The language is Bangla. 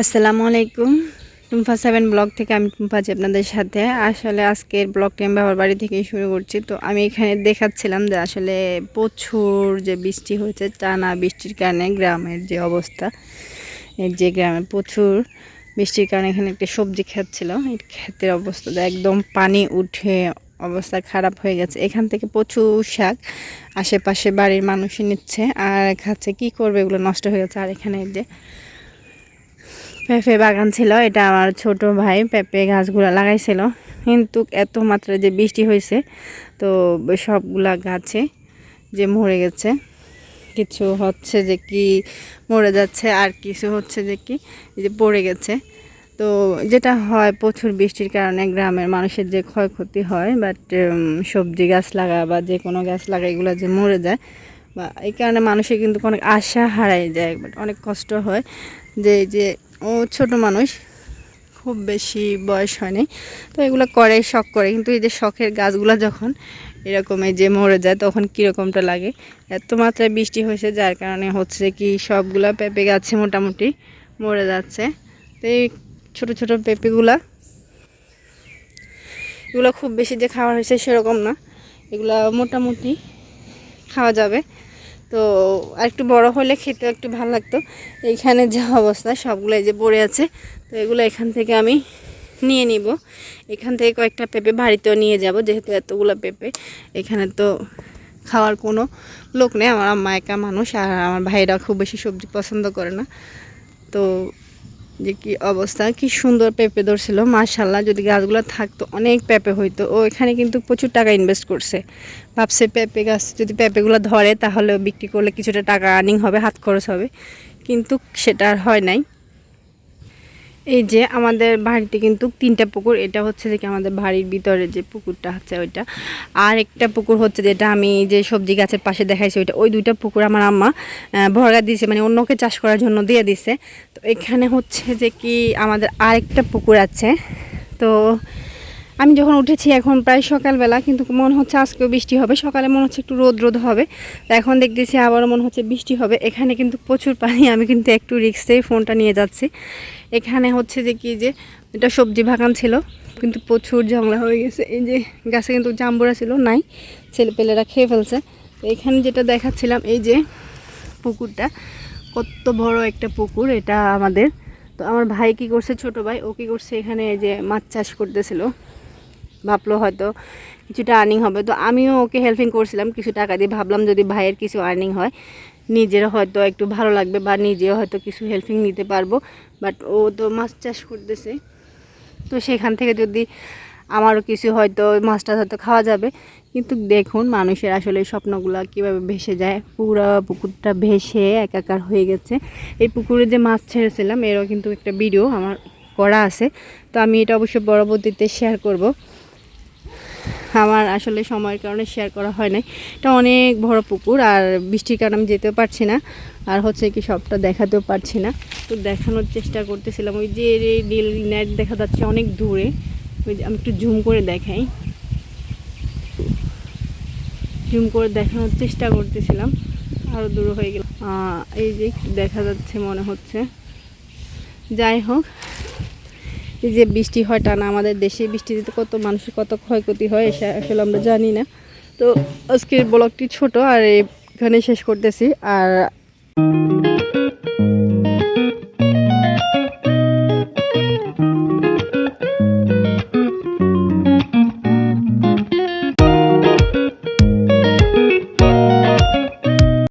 আসসালামু আলাইকুম। টুম্পা সেভেন ব্লগ থেকে আমি টুম্পা আছি আপনাদের সাথে। আসলে আজকের ব্লগটি আমি বাবার বাড়ি থেকেই শুরু করছি। তো আমি এখানে দেখাচ্ছিলাম যে আসলে প্রচুর যে বৃষ্টি হয়েছে, টানা বৃষ্টির কারণে গ্রামের যে অবস্থা যে গ্রামে প্রচুর বৃষ্টির কারণে এখানে একটা সবজি ক্ষেত ছিল এই ক্ষেতের অবস্থা একদম পানি উঠে অবস্থা খারাপ হয়ে গেছে। এখান থেকে প্রচুর শাক আশেপাশে বাড়ির মানুষই নিচ্ছে আর খাচ্ছে। কি করবে এগুলো নষ্ট হয়ে গেছে আর এখানে যে পেঁপে বাগান ছিল, এটা আমার ছোট ভাই পেঁপে গাছগুলো লাগাইছিল। কিন্তু এত মাত্রায় যে বৃষ্টি হয়েছে, তো সবগুলা গাছে যে মরে গেছে, কিছু হচ্ছে যে কি মরে যাচ্ছে, আর কিছু হচ্ছে যে কি যে পড়ে গেছে। তো যেটা হয় প্রচুর বৃষ্টির কারণে গ্রামের মানুষের যে ক্ষয়ক্ষতি হয় বাট সবজি গাছ লাগা বা যে কোনো গাছ লাগা এগুলো যে মরে যায়, বা এই কারণে মানুষের কিন্তু অনেক আশা হারাই যায় বাট অনেক কষ্ট হয় যে যে ও ছোট মানুষ, খুব বেশি বয়স হয়নি। তো এগুলো করে, শখ করে, কিন্তু এই যে শখের গাছগুলো যখন এরকম এই যে মরে যায়, তখন কীরকমটা লাগে? এত মাত্রায় বৃষ্টি হয়েছে, যার কারণে হচ্ছে কি সবগুলা পেঁপে গাছে মোটামুটি মরে যাচ্ছে। তো এই ছোটো ছোটো পেঁপেগুলা, এগুলো খুব বেশি যে খাওয়া হয়েছে সেরকম না। এগুলো মোটামুটি খাওয়া যাবে। তো একটু বড় হলে খেতে একটু ভালো লাগতো। এইখানে যা অবস্থা সবগুলো যে পড়ে আছে, তো এগুলো এখান থেকে আমি নিয়ে নিব। এখান থেকে কয়েকটা পেঁপে বাড়িতেও নিয়ে যাব, যেহেতু এতগুলো পেঁপে। এখানে তো খাওয়ার কোনো লোক নেই, আমার আম্মা মানুষ, আর আমার ভাইরা খুব বেশি সবজি পছন্দ করে না। তো যে কি অবস্থা, কি সুন্দর পেঁপে ধরছিল মাশাল্লাহ যদি গাছগুলো থাকতো, অনেক পেঁপে হইতো। ও এখানে কিন্তু প্রচুর টাকা ইনভেস্ট করছে। ভাবছে পেঁপে গাছ, যদি পেঁপেগুলো ধরে তাহলে বিক্রি করলে কিছুটা টাকা আর্নিং হবে, হাত খরচ হবে। কিন্তু সেটা আর হয় নাই। এই যে আমাদের বাড়িতে কিন্তু তিনটা পুকুর, এটা হচ্ছে যে কি আমাদের বাড়ির ভিতরে যে পুকুরটা হচ্ছে ওইটা। আর একটা পুকুর হচ্ছে যেটা আমি যে সবজি গাছের পাশে দেখাইছি, ওইটা ওই দুইটা পুকুর আমার আম্মা ভরগা দিয়েছে মানে অন্যকে চাষ করার জন্য দিয়ে দিছে। তো এখানে হচ্ছে যে কি আমাদের আরেকটা পুকুর আছে। তো আমি যখন উঠেছি এখন প্রায় সকালবেলা, কিন্তু মনে হচ্ছে আজকেও বৃষ্টি হবে। সকালে মনে হচ্ছে একটু রোদ রোদ হবে। তো এখন দেখতেছি আবারও মনে হচ্ছে বৃষ্টি হবে। এখানে কিন্তু প্রচুর পানি। আমি কিন্তু একটু রিক্সেই ফোনটা নিয়ে যাচ্ছি। এখানে হচ্ছে যে কি যে, এটা সবজি বাগান ছিল, কিন্তু প্রচুর জামলা হয়ে গেছে। এই যে গাছে কিন্তু জাম্বুরা ছিল, নাই। ছেলেপেলেরা খেয়ে ফেলছে। তো এখানে যেটা দেখাচ্ছিলাম, এই যে পুকুরটা, কত বড় একটা পুকুর এটা আমাদের। তো আমার ভাই কি করছে, ছোট ভাই, ও কি করছে, এখানে যে মাছ চাষ করতেছিল। ভাবলো হয়তো কিছুটা আর্নিং হবে। তো আমিও ওকে হেল্পিং করছিলাম, কিছু টাকা দিয়ে ভাবলাম যদি ভাইয়ের কিছু আর্নিং হয়, নিজের হয়তো একটু ভালো লাগবে বা নিজেও হয়তো কিছু হেল্পিং নিতে পারব। বাট ও তো মাছ চাষ করতেছে। তো সেখান থেকে যদি আমারও কিছু হয়তো মাছটা হয়তো খাওয়া যাবে। কিন্তু দেখুন মানুষের আসলে স্বপ্নগুলো কীভাবে ভেসে যায়। পুরো পুকুরটা ভেসে একাকার হয়ে গেছে। এই পুকুরে যে মাছ ছেড়েছিলাম, এরও কিন্তু একটা ভিডিও আমার করা আছে। তো আমি এটা অবশ্যই পরবর্তীতে শেয়ার করব। আমার আসলে সময়ের কারণে শেয়ার করা হয় নাই। এটা অনেক বড় পুকুর আর বৃষ্টির কারণে আমি যেতেও পারছি না। আর হচ্ছে কি সবটা দেখাতেও পারছি না। তো দেখানোর চেষ্টা করতেছিলাম। ওই যে নীল নেট দেখা যাচ্ছে অনেক দূরে। ওই আমি একটু জুম করে দেখাই। জুম করে দেখানোর চেষ্টা করতেছিলাম। আরও দূর হয়ে গেল এই যে দেখা যাচ্ছে মনে হচ্ছে। যাই হোক। এই যে বৃষ্টি হয় টানা আমাদের দেশে, বৃষ্টিতে কত মানুষের কত ক্ষয়ক্ষতি হয় এসে আসলে আমরা জানি না। তো আজকের ব্লগটি ছোট আর এখানে শেষ করতেছি। আর